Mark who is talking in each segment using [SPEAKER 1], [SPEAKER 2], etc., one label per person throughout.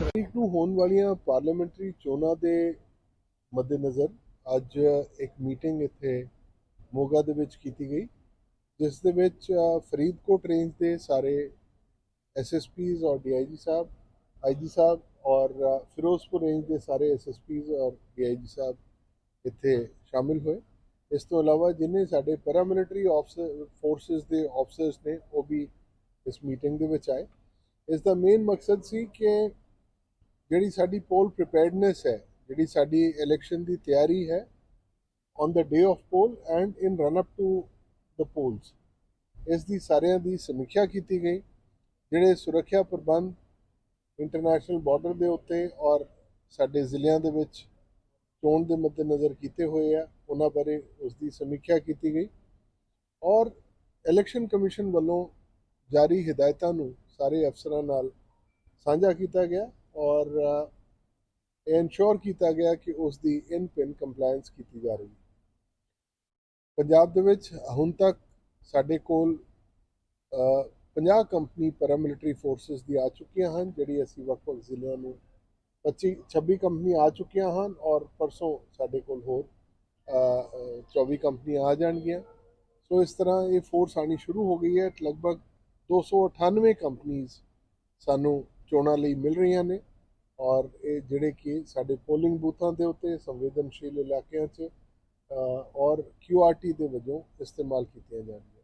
[SPEAKER 1] ਤਰੀਕ ਨੂੰ ਹੋਣ ਵਾਲੀਆਂ ਪਾਰਲੀਮੈਂਟਰੀ ਚੋਣਾਂ ਦੇ ਮੱਦੇਨਜ਼ਰ ਅੱਜ ਇੱਕ ਮੀਟਿੰਗ ਇੱਥੇ ਮੋਗਾ ਦੇ ਵਿੱਚ ਕੀਤੀ ਗਈ, ਜਿਸ ਦੇ ਵਿੱਚ ਫਰੀਦਕੋਟ ਰੇਂਜ ਦੇ ਸਾਰੇ ਐਸਐਸਪੀਜ਼ ਔਰ ਡੀਆਈਜੀ ਸਾਹਿਬ ਆਈਜੀ ਸਾਹਿਬ ਔਰ ਫਿਰੋਜ਼ਪੁਰ ਰੇਂਜ ਦੇ ਸਾਰੇ ਐਸਐਸਪੀਜ਼ ਔਰ ਡੀਆਈਜੀ ਸਾਹਿਬ ਇੱਥੇ ਸ਼ਾਮਿਲ ਹੋਏ। ਇਸ ਤੋਂ ਇਲਾਵਾ ਜਿੰਨੇ ਸਾਡੇ ਪੈਰਾਮਿਲਟਰੀ ਆਫਸਰ ਫੋਰਸਸ ਦੇ ਆਫਸਰਸ ਨੇ, ਉਹ ਵੀ ਇਸ ਮੀਟਿੰਗ ਦੇ ਵਿੱਚ ਆਏ। ਇਸ ਦਾ ਮੇਨ ਮਕਸਦ ਸੀ ਕਿ ਜਿਹੜੀ ਸਾਡੀ ਪੋਲ ਪ੍ਰੀਪੇਅਰਡਨੈਸ ਹੈ, ਜਿਹੜੀ ਸਾਡੀ ਇਲੈਕਸ਼ਨ ਦੀ ਤਿਆਰੀ ਹੈ on the day of poll and in run up to the polls ਇਸ ਦੀ ਸਾਰਿਆਂ ਦੀ ਸਮੀਖਿਆ ਕੀਤੀ ਗਈ, ਜਿਹੜੇ ਸੁਰੱਖਿਆ ਪ੍ਰਬੰਧ ਇੰਟਰਨੈਸ਼ਨਲ ਬਾਰਡਰ ਦੇ ਉੱਤੇ ਔਰ ਸਾਡੇ ਜ਼ਿਲ੍ਹਿਆਂ ਦੇ ਵਿੱਚ ਚੋਣ ਦੇ ਮੱਦੇਨਜ਼ਰ ਕੀਤੇ ਹੋਏ ਆ, ਉਹਨਾਂ ਬਾਰੇ ਉਸ ਦੀ ਸਮੀਖਿਆ ਕੀਤੀ ਗਈ ਔਰ ਇਲੈਕਸ਼ਨ ਕਮਿਸ਼ਨ ਵੱਲੋਂ ਜਾਰੀ ਹਦਾਇਤਾਂ ਨੂੰ ਸਾਰੇ ਅਫਸਰਾਂ ਨਾਲ ਸਾਂਝਾ ਕੀਤਾ ਗਿਆ ਔਰ ਇਹ ਇਨਸ਼ੋਰ ਕੀਤਾ ਗਿਆ ਕਿ ਉਸ ਦੀ ਇਨ ਪਿਨ ਕੰਪਲਾਈਂਸ ਕੀਤੀ ਜਾ ਰਹੀ ਹੈ। ਪੰਜਾਬ ਦੇ ਵਿੱਚ ਹੁਣ ਤੱਕ ਸਾਡੇ ਕੋਲ ਅ, 50 ਕੰਪਨੀ ਪੈਰਾਮਿਲਟਰੀ ਫੋਰਸਸ ਦੀ ਆ ਚੁੱਕੀਆਂ ਹਨ ਜਿਹੜੀ ਅਸੀਂ ਵੱਖ-ਵੱਖ ਜ਼ਿਲ੍ਹਿਆਂ ਨੂੰ 25 26 ਕੰਪਨੀ ਆ ਚੁੱਕੀਆਂ ਹਨ ਔਰ ਪਰਸੋਂ ਸਾਡੇ ਕੋਲ ਹੋਰ ਅ, 24 ਕੰਪਨੀਆਂ ਆ ਜਾਣਗੀਆਂ। ਸੋ ਇਸ ਤਰ੍ਹਾਂ ਇਹ ਫੋਰਸ ਆਣੀ ਸ਼ੁਰੂ ਹੋ ਗਈ ਹੈ। ਲਗਭਗ 298 ਕੰਪਨੀਆਂ ਸਾਨੂੰ ਚੋਣਾਂ ਲਈ ਮਿਲ ਰਹੀਆਂ ਨੇ ਔਰ ਇਹ ਜਿਹੜੇ ਕਿ ਸਾਡੇ ਪੋਲਿੰਗ ਬੂਥਾਂ ਦੇ ਉੱਤੇ ਸੰਵੇਦਨਸ਼ੀਲ ਇਲਾਕਿਆਂ 'ਚ ਔਰ QRT ਦੇ ਵਜੋਂ ਇਸਤੇਮਾਲ ਕੀਤੀਆਂ ਜਾਣਗੀਆਂ।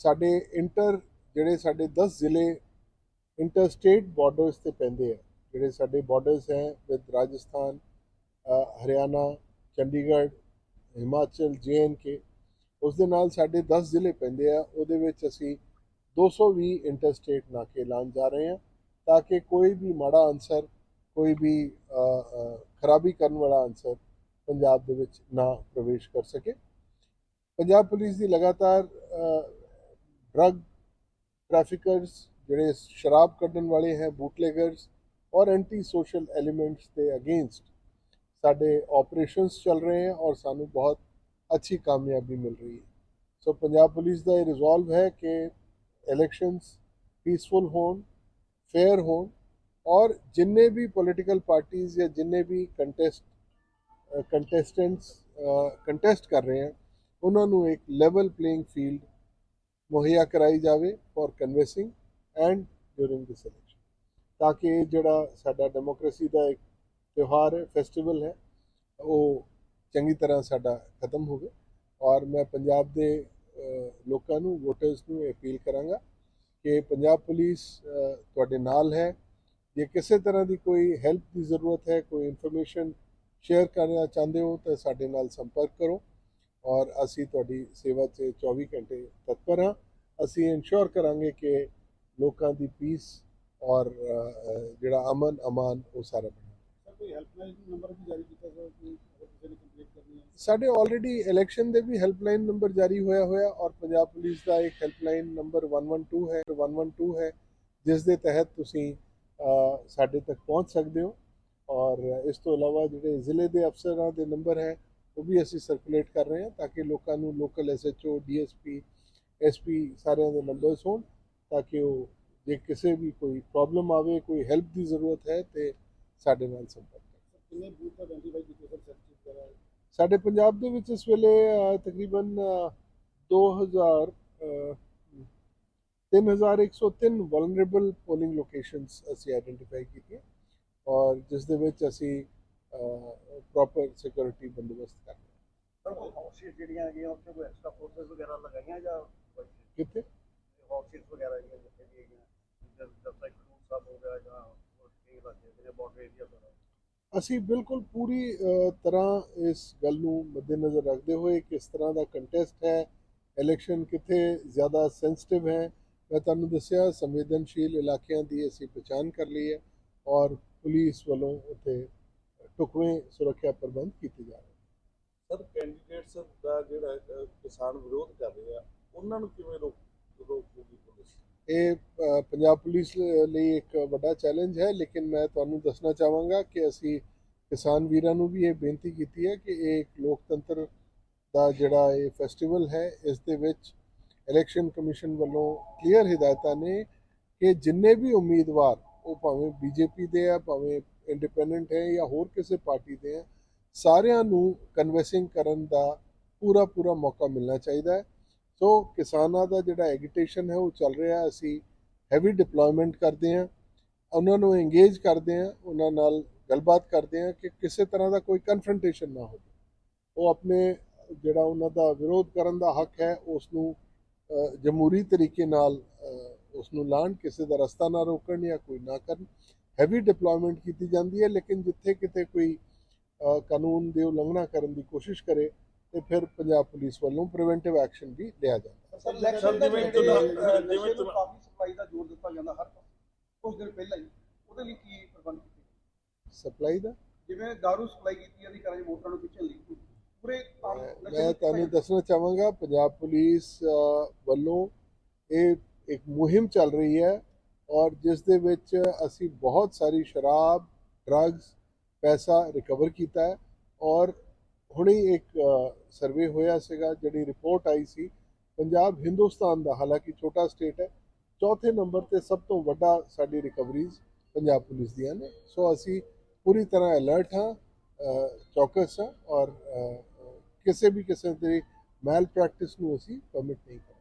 [SPEAKER 1] ਸਾਡੇ ਇੰਟਰ ਜਿਹੜੇ ਸਾਡੇ 10 ਜ਼ਿਲ੍ਹੇ ਇੰਟਰ ਸਟੇਟ ਬਾਰਡਰਸ ਤੇ ਪੈਂਦੇ ਆ, ਜਿਹੜੇ ਸਾਡੇ ਬਾਰਡਰਸ ਹੈ ਵਿਦ ਰਾਜਸਥਾਨ ਹਰਿਆਣਾ, ਚੰਡੀਗੜ੍ਹ, ਹਿਮਾਚਲ ਕੇ ਉਸ ਦੇ ਨਾਲ ਸਾਡੇ 10 ਜ਼ਿਲ੍ਹੇ ਪੈਂਦੇ ਆ, ਉਹਦੇ ਵਿੱਚ ਅਸੀਂ 220 ਇੰਟਰ ਸਟੇਟ ਨਾਕੇ ਲਾਉਣ ਜਾ ਰਹੇ ਹਾਂ ਤਾਂ ਕਿ ਕੋਈ ਵੀ ਮਾੜਾ ਅਨਸਰ ਕੋਈ ਵੀ ਖਰਾਬੀ ਕਰਨ ਵਾਲਾ ਅਨਸਰ ਪੰਜਾਬ ਦੇ ਵਿੱਚ ਨਾ ਪ੍ਰਵੇਸ਼ ਕਰ ਸਕੇ। ਪੰਜਾਬ ਪੁਲਿਸ ਦੀ ਲਗਾਤਾਰ ਡਰੱਗ ਟ੍ਰੈਫਿਕਰਸ ਜਿਹੜੇ ਸ਼ਰਾਬ ਕੱਢਣ ਵਾਲੇ ਹੈ ਬੂਟਲੇਗਰਸ ਔਰ ਐਂਟੀ ਸੋਸ਼ਲ ਐਲੀਮੈਂਟਸ ਦੇ ਅਗੇਂਸਟ ਸਾਡੇ ਆਪਰੇਸ਼ਨਸ ਚੱਲ ਰਹੇ ਹਨ ਔਰ ਸਾਨੂੰ ਬਹੁਤ ਅੱਛੀ ਕਾਮਯਾਬੀ ਮਿਲ ਰਹੀ ਹੈ। ਸੋ ਪੰਜਾਬ ਪੁਲਿਸ ਦਾ ਇਹ ਰਿਜ਼ੋਲਵ ਹੈ ਕਿ ਇਲੈਕਸ਼ਨਸ ਪੀਸਫੁਲ ਹੋਣ ਫੇਅਰ ਹੋਣ ਔਰ ਜਿੰਨੇ ਵੀ ਪੋਲੀਟੀਕਲ ਪਾਰਟੀਆਂ ਜਾਂ ਜਿੰਨੇ ਵੀ ਕੰਟੈਸਟ ਕੰਟੈਸਟੈਂਟਸ ਕੰਟੈਸਟ ਕਰ ਰਹੇ ਹਨ ਉਹਨਾਂ ਨੂੰ ਇੱਕ ਲੈਵਲ ਪਲੇਇੰਗ ਫੀਲਡ ਮੁਹੱਈਆ ਕਰਾਈ ਜਾਵੇ for canvassing and during this election ਤਾਂ ਕਿ ਇਹ ਜਿਹੜਾ ਸਾਡਾ ਡੈਮੋਕ੍ਰੇਸੀ ਦਾ ਇੱਕ ਤਿਉਹਾਰ ਹੈ ਫੈਸਟੀਵਲ ਹੈ, ਉਹ ਚੰਗੀ ਤਰ੍ਹਾਂ ਸਾਡਾ ਖਤਮ ਹੋਵੇ। ਔਰ ਮੈਂ ਪੰਜਾਬ ਦੇ ਲੋਕਾਂ ਨੂੰ ਵੋਟਰਸ ਨੂੰ ਇਹ ਅਪੀਲ ਕਰਾਂਗਾ ਕਿ ਪੰਜਾਬ ਪੁਲਿਸ ਤੁਹਾਡੇ ਨਾਲ ਹੈ। ਜੇ ਕਿਸੇ ਤਰ੍ਹਾਂ ਦੀ ਕੋਈ ਹੈਲਪ ਦੀ ਜ਼ਰੂਰਤ ਹੈ, ਕੋਈ ਇਨਫੋਰਮੇਸ਼ਨ ਸ਼ੇਅਰ ਕਰਨਾ ਚਾਹੁੰਦੇ ਹੋ ਤਾਂ ਸਾਡੇ ਨਾਲ ਸੰਪਰਕ ਕਰੋ। ਔਰ ਅਸੀਂ ਤੁਹਾਡੀ ਸੇਵਾ 'ਚ 24 ਘੰਟੇ ਤਤਪਰ ਹਾਂ। ਅਸੀਂ ਇਨਸ਼ੋਰ ਕਰਾਂਗੇ ਕਿ ਲੋਕਾਂ ਦੀ ਪੀਸ ਔਰ ਜਿਹੜਾ ਅਮਨ ਅਮਾਨ ਉਹ ਸਾਰਾ ਬਣੇ
[SPEAKER 2] ਸਰ ਕੋਈ ਹੈਲਪਲਾਈਨ ਨੰਬਰ ਵੀ ਜਾਰੀ ਕੀਤਾ ਸਰ ਕਿ ਅਗਰ ਕਿਸੇ ਨੇ ਕੰਪਲੀਟ ਕਰਨੀ ਹੈ?
[SPEAKER 1] ਸਾਡੇ ਆਲਰੇਡੀ ਇਲੈਕਸ਼ਨ ਦੇ ਵੀ ਹੈਲਪਲਾਈਨ ਨੰਬਰ ਜਾਰੀ ਹੋਇਆ ਹੋਇਆ ਔਰ ਪੰਜਾਬ ਪੁਲਿਸ ਦਾ ਇੱਕ ਹੈਲਪਲਾਈਨ ਨੰਬਰ 112 ਹੈ 112 ਹੈ ਜਿਸ ਦੇ ਤਹਿਤ ਤੁਸੀਂ ਸਾਡੇ ਤੱਕ ਪਹੁੰਚ ਸਕਦੇ ਹੋ। ਔਰ ਇਸ ਤੋਂ ਇਲਾਵਾ ਜਿਹੜੇ ਜ਼ਿਲ੍ਹੇ ਦੇ ਅਫਸਰਾਂ ਦੇ ਨੰਬਰ ਹੈ ਉਹ ਵੀ ਅਸੀਂ ਸਰਕੂਲੇਟ ਕਰ ਰਹੇ ਹਾਂ ਤਾਂ ਕਿ ਲੋਕਾਂ ਨੂੰ ਲੋਕਲ ਐਸਐਚਓ ਡੀਐਸਪੀ ਐਸਪੀ ਸਾਰਿਆਂ ਦੇ ਨੰਬਰਸ ਹੋਣ ਤਾਂ ਕਿ ਉਹ ਜੇ ਕਿਸੇ ਵੀ ਕੋਈ ਪ੍ਰੋਬਲਮ ਆਵੇ ਕੋਈ ਹੈਲਪ ਦੀ ਜ਼ਰੂਰਤ ਹੈ ਤੇ ਸਾਡੇ ਨਾਲ ਸੰਪਰਕ
[SPEAKER 2] ਸਰ ਕਿੰਨੇ ਬੂਥ ਕੀਤੇ ਸਰ
[SPEAKER 1] ਸਾਡੇ ਪੰਜਾਬ ਦੇ ਵਿੱਚ ਇਸ ਵੇਲੇ ਤਕਰੀਬਨ ਅ, 2000 ਅ, 3103 ਵਲਨਰੇਬਲ ਪੋਲਿੰਗ ਲੋਕੇਸ਼ਨਸ ਅਸੀਂ ਆਇਡੈਂਟੀਫਾਈ ਕੀਤੀਆਂ। ਔਰ ਜਿਸ ਦੇ ਵਿੱਚ ਅਸੀਂ ਪ੍ਰੋਪਰ ਸਿਕਿਉਰਿਟੀ ਬੰਦੋਬਸਤ ਕਰ ਰਹੇ
[SPEAKER 3] ਸਰ ਉਹ ਹਾਊਸਿਸ ਜਿਹੜੀਆਂ ਹੈਗੀਆਂ ਉੱਥੇ ਕੋਈ ਐਕਸਟਰਾ ਫੋਰਸਸ ਵਗੈਰਾ ਲਗਾਈਆਂ ਜਾਂ
[SPEAKER 1] ਹਾਂ। ਕਿੱਥੇ?
[SPEAKER 3] ਹਾਊਸਿਸ ਵਗੈਰਾ ਜਿਹੜੀਆਂ ਜਿੱਥੇ ਵੀ ਹੈਗੀਆਂ ਜਦ ਜਦ ਤੱਕ ਖੂਨ ਸਾਹਿਬ ਹੋ ਗਿਆ ਜਾਂ ਕਈ ਇਲਾਕੇ ਜਿਹੜੇ ਬਾਰਡਰ ਏਰੀਆ ਵਗੈਰਾ
[SPEAKER 1] ਅਸੀਂ ਬਿਲਕੁਲ ਪੂਰੀ ਤਰ੍ਹਾਂ ਇਸ ਗੱਲ ਨੂੰ ਮੱਦੇਨਜ਼ਰ ਰੱਖਦੇ ਹੋਏ ਕਿਸ ਤਰ੍ਹਾਂ ਦਾ ਕੰਟੈਸਟ ਹੈ ਇਲੈਕਸ਼ਨ ਕਿੱਥੇ ਜ਼ਿਆਦਾ ਸੈਂਸਿਟਿਵ ਹੈ ਮੈਂ ਤੁਹਾਨੂੰ ਦੱਸਿਆ ਸੰਵੇਦਨਸ਼ੀਲ ਇਲਾਕਿਆਂ ਦੀ ਅਸੀਂ ਪਛਾਣ ਕਰ ਲਈ ਹੈ ਔਰ ਪੁਲਿਸ ਵੱਲੋਂ ਉੱਥੇ ਢੁਕਵੇਂ ਸੁਰੱਖਿਆ ਪ੍ਰਬੰਧ ਕੀਤੇ ਜਾ ਰਹੇ
[SPEAKER 4] ਸਰ ਕੈਂਡੀਡੇਟਸ ਦਾ ਜਿਹੜਾ ਕਿਸਾਨ ਵਿਰੋਧ ਕਰ ਰਹੇ ਆ ਉਹਨਾਂ ਨੂੰ ਕਿਵੇਂ ਰੋਕ ਰੋਕੂਗੀ ਪੁਲਿਸ?
[SPEAKER 1] ਇਹ ਪੰਜਾਬ ਪੁਲਿਸ ਲਈ ਇੱਕ ਵੱਡਾ ਚੈਲੰਜ ਹੈ ਲੇਕਿਨ ਮੈਂ ਤੁਹਾਨੂੰ ਦੱਸਣਾ ਚਾਹਾਂਗਾ ਕਿ ਅਸੀਂ ਕਿਸਾਨ ਵੀਰਾਂ ਨੂੰ ਵੀ ਇਹ ਬੇਨਤੀ ਕੀਤੀ ਹੈ ਕਿ ਇਹ ਇੱਕ ਲੋਕਤੰਤਰ ਦਾ ਜਿਹੜਾ ਇਹ ਫੈਸਟੀਵਲ ਹੈ ਇਸ ਦੇ ਵਿੱਚ ਇਲੈਕਸ਼ਨ ਕਮਿਸ਼ਨ ਵੱਲੋਂ ਕਲੀਅਰ ਹਦਾਇਤਾਂ ਨੇ ਕਿ ਜਿੰਨੇ ਵੀ ਉਮੀਦਵਾਰ ਉਹ ਭਾਵੇਂ ਬੀਜੇਪੀ ਦੇ ਆ, ਭਾਵੇਂ ਇੰਡੀਪੈਂਡੈਂਟ ਹੈ ਜਾਂ ਹੋਰ ਕਿਸੇ ਪਾਰਟੀ ਦੇ ਆ, ਸਾਰਿਆਂ ਨੂੰ ਕਨਵੈਸਿੰਗ ਕਰਨ ਦਾ ਪੂਰਾ ਪੂਰਾ ਮੌਕਾ ਮਿਲਣਾ ਚਾਹੀਦਾ ਹੈ। ਸੋ ਕਿਸਾਨਾਂ ਦਾ ਜਿਹੜਾ ਐਗੀਟੇਸ਼ਨ ਹੈ ਉਹ ਚੱਲ ਰਿਹਾ, ਅਸੀਂ ਹੈਵੀ ਡਿਪਲੋਇਮੈਂਟ ਕਰਦੇ ਹਾਂ, ਉਹਨਾਂ ਨੂੰ ਇੰਗੇਜ ਕਰਦੇ ਹਾਂ, ਉਹਨਾਂ ਨਾਲ ਗੱਲਬਾਤ ਕਰਦੇ ਹਾਂ ਕਿ ਕਿਸੇ ਤਰ੍ਹਾਂ ਦਾ ਕੋਈ ਕਨਫਰੰਟੇਸ਼ਨ ਨਾ ਹੋਵੇ। ਉਹ ਆਪਣੇ ਜਿਹੜਾ ਉਹਨਾਂ ਦਾ ਵਿਰੋਧ ਕਰਨ ਦਾ ਹੱਕ ਹੈ, ਉਸ ਨੂੰ ਜਮਹੂਰੀ ਤਰੀਕੇ ਨਾਲ ਉਸ ਨੂੰ ਲਾਣ ਕਿਸੇ ਦਾ ਰਸਤਾ ਨਾ ਰੋਕਣ ਜਾਂ ਕੋਈ ਨਾ ਕਰਨ। ਹੈਵੀ ਡਿਪਲੋਇਮੈਂਟ ਕੀਤੀ ਜਾਂਦੀ ਹੈ ਲੇਕਿਨ ਜਿੱਥੇ ਕਿਤੇ ਕੋਈ ਕਾਨੂੰਨ ਦੀ ਉਲੰਘਣਾ ਕਰਨ ਦੀ ਕੋਸ਼ਿਸ਼ ਕਰੇ ਤੇ ਫਿਰ ਪੰਜਾਬ ਪੁਲਿਸ ਵੱਲੋਂ ਪ੍ਰੀਵੈਂਟਿਵ ਐਕਸ਼ਨ ਵੀ ਲਿਆ ਜਾਂਦਾ।
[SPEAKER 2] ਸਰ
[SPEAKER 4] ਇਲੈਕਸ਼ਨ ਦੇ ਵਿੱਚ ਜਿਵੇਂ
[SPEAKER 2] ਕਾਫੀ ਸਪਲਾਈ ਦਾ ਜ਼ੋਰ ਦਿੱਤਾ ਜਾਂਦਾ ਹਰ ਪਾਸੇ। ਕੁਝ ਦਿਨ ਪਹਿਲਾਂ ਹੀ ਉਹਦੇ ਲਈ ਕੀ ਪ੍ਰਬੰਧ ਕੀਤੇ
[SPEAKER 1] ਸਪਲਾਈ ਦਾ?
[SPEAKER 2] ਜਿਵੇਂ ਦਾਰੂ ਸਪਲਾਈ ਕੀਤੀ ਜਾਂਦੀ 'ਚ ਮੋਟਰਾਂ ਨੂੰ ਖਿੱਚਣ ਲਈ ਪੂਰੇ
[SPEAKER 1] ਮੈਂ ਤੁਹਾਨੂੰ ਦੱਸਣਾ ਚਾਹਾਂਗਾ ਪੰਜਾਬ ਪੁਲਿਸ ਵੱਲੋਂ ਇਹ ਇੱਕ ਮੁਹਿੰਮ ਚੱਲ ਰਹੀ ਹੈ ਔਰ ਜਿਸ ਦੇ ਵਿੱਚ ਅਸੀਂ ਬਹੁਤ ਸਾਰੀ ਸ਼ਰਾਬ ਡਰੱਗਸ ਪੈਸਾ ਰਿਕਵਰ ਕੀਤਾ ਹੈ ਔਰ ਹੁਣੇ ਇੱਕ ਸਰਵੇ ਹੋਇਆ ਸੀਗਾ, ਜਿਹੜੀ ਰਿਪੋਰਟ ਆਈ ਸੀ, ਪੰਜਾਬ ਹਿੰਦੁਸਤਾਨ ਦਾ, ਹਾਲਾਂਕਿ ਛੋਟਾ ਸਟੇਟ ਹੈ, ਚੌਥੇ ਨੰਬਰ ਤੇ ਸਭ ਤੋਂ ਵੱਡਾ ਸਾਡੀ ਰਿਕਵਰੀਜ਼ ਪੰਜਾਬ ਪੁਲਿਸ ਦੀਆਂ ਨੇ। ਸੋ ਅਸੀਂ ਪੂਰੀ ਤਰ੍ਹਾਂ ਅਲਰਟ ਹਾਂ ਚੌਕਸ ਹਾਂ ਔਰ ਕਿਸੇ ਵੀ ਕਿਸਮ ਦੀ ਮੈਲ ਪ੍ਰੈਕਟਿਸ ਨੂੰ ਅਸੀਂ ਪਰਮਿਟ ਨਹੀਂ ਕਰਾਂਗੇ।